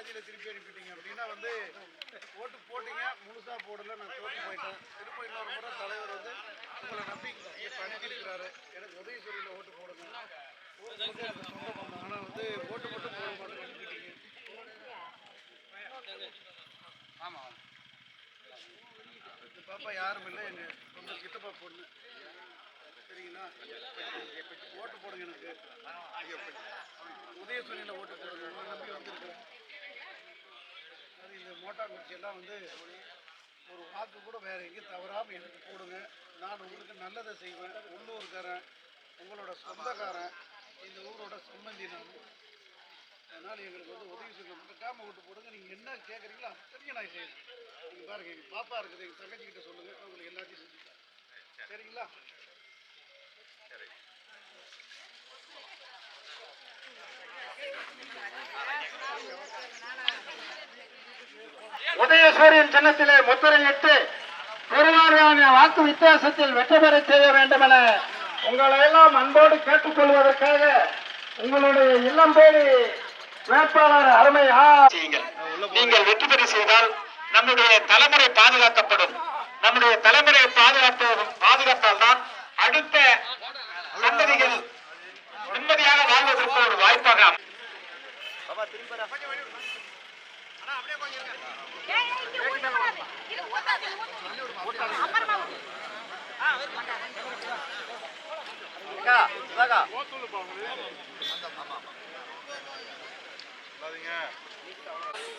என்னை திருப்பி அனுப்பிட்டீங்க அப்படின்னா வந்து ஓட்டு போட்டீங்க. முழுசா போடல நான் தோற்று போயிட்டேன். திரும்ப இன்னொரு முறை தலைவர் வந்து உங்களை நம்பி இப்போ அனுப்பியிருக்கிறாரு எனக்கு உதவி சொல்லியில் ஓட்டு போடுங்க ஆனால் வந்து ஓட்டு மட்டும் போட மாட்டேன் அனுப்பிட்டீங்க ஆமாம் இந்த பாப்பா யாரும் இல்லை எங்கள் சொந்த கிட்டப்பா பொண்ணு. சரிங்களா? ஓட்டு போடுங்க எனக்கு. உதயசூரியனில் ஓட்டு போடுங்க. நம்பி வந்திருக்கேன் அது இந்த வந்து ஒரு வாக்கு கூட வேறு எங்கேயும் தவறாமல் எனக்கு போடுங்க. நான் உங்களுக்கு நல்லதை செய்வேன். உள்ளூர்காரன் உங்களோட சொந்தக்காரன் இந்த ஊரோட சம்பந்தி நான் அதனால் எங்களுக்கு வந்து உதவி செய்ய மறக்காமல் விட்டு போடுங்க. நீங்கள் என்ன கேட்குறீங்களோ அத்தனையும் நான் செய்வேன் நீங்கள் பாருங்கள் எங்கள் பாப்பா இருக்குது எங்கள் தங்கச்சிக்கிட்ட சொல்லுங்கள் உங்களுக்கு எல்லாத்தையும் செஞ்சுக்கலாம் சரிங்களா? உதயசூரியன் சின்னத்திலே முத்திரையிட்டு பெருவாரியான வாக்கு வித்தியாசத்தில் வெற்றி பெற செய்ய வேண்டும் என உங்களை எல்லாம் அன்போடு கேட்டுக்கொள்வதற்காக உங்களுடைய இல்லம் தேடி வேட்பாளர் அருமை செய்யுங்கள். நீங்கள் வெற்றி பெற செய்தால் நம்முடைய தலைமுறை பாதுகாக்கப்படும். நம்முடைய தலைமுறை பாதுகாப்பு பாதுகாத்தால் தான் அடுத்த சந்ததிகள் நிம்மதியாக வாழ்வதற்கு ஒரு வாய்ப்பாக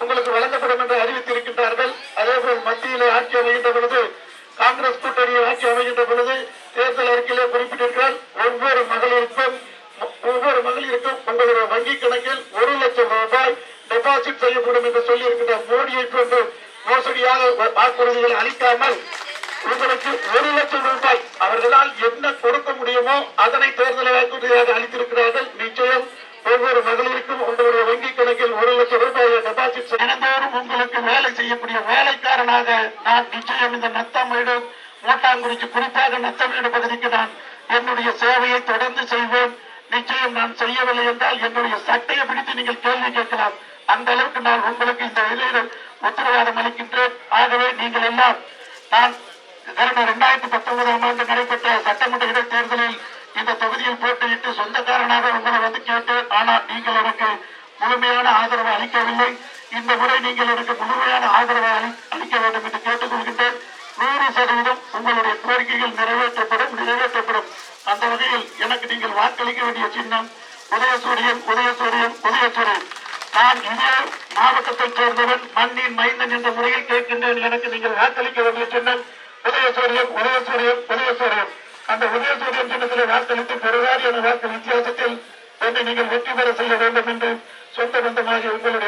உங்களுக்கு வழங்கப்படும் என்று அறிவித்திருக்கின்றார்கள். அதேபோல் மத்தியிலே ஆட்சி அமைகின்ற பொழுது காங்கிரஸ் கூட்டணி ஆட்சி அமைகின்ற பொழுது தேர்தல் அறிக்கையிலே குறிப்பிட்டிருக்கிறார். டெபாசிட் செய்யப்படும் என்று சொல்லி இருக்கின்ற மோடியை போன்று மோசடியாக வாக்குறுதிகளை அளிக்காமல் உங்களுக்கு ஒரு லட்சம் ரூபாய் அவர்களால் என்ன கொடுக்க முடியுமோ அதனை தேர்தல் வாக்குறுதியாக அளித்திருக்கிறார்கள். நிச்சயம் ஒவ்வொரு மகளிருக்கும் உங்களுடைய வங்கி கணக்கில் ஒரு லட்சம் ரூபாயை டெபாசிட் தினந்தோறும் உங்களுக்கு வேலை செய்யக்கூடிய வேலைக்காரனாக நான் நிச்சயம் இந்த நத்தமேடு மூட்டாங்குறிச்சி குறிப்பாக நத்தமேடு பகுதிக்கு நான் என்னுடைய சேவையை தொடர்ந்து செய்வேன். நிச்சயம் நான் செய்யவில்லை என்றால் என்னுடைய சட்டையை பிடித்து நீங்கள் கேள்வி கேட்கலாம். அந்த அளவுக்கு நான் உங்களுக்கு இந்த இதில் உத்தரவாதம் அளிக்கின்றேன். ஆகவே நீங்கள் எல்லாம் நான் கடந்த இரண்டாயிரத்தி பத்தொன்பதாம் ஆண்டு நடைபெற்ற சட்டமன்ற இடைத்தேர்தலில் இந்த தொகுதியில் போட்டியிட்டு சொந்தக்காரனாக உங்களை வந்து கேட்டேன். ஆனால் நீங்கள் எனக்கு முழுமையான ஆதரவை அளிக்கவில்லை. இந்த முறை நீங்கள் எனக்கு முழுமையான ஆதரவை அளிக்க வேண்டும் என்று கேட்டு நூறு சதவீதம் உங்களுடைய கோரிக்கைகள் நிறைவேற்றப்படும் நிறைவேற்றப்படும். அந்த வகையில் எனக்கு நீங்கள் வாக்களிக்க வேண்டிய சின்னம் உதயசூரியன் உதயசூரியன் உதயசூரியன். நான் இதே மாவட்டத்தைச் சேர்ந்தவன் மண்ணின் மைந்தன் என்ற முறையில் கேட்கின்றேன். எனக்கு நீங்கள் வாக்களிக்க வேண்டிய சின்னம் உதயசூரியன் உதயசூரியன் உதயசூரியன். அந்த உதயசூரியன் சின்னத்தில் வாக்களித்து பெறுவார் என வாக்கு வித்தியாசத்தில் என்னை நீங்கள் வெற்றி பெற செய்ய வேண்டும் என்று சொந்த பந்தமாக உங்களுடைய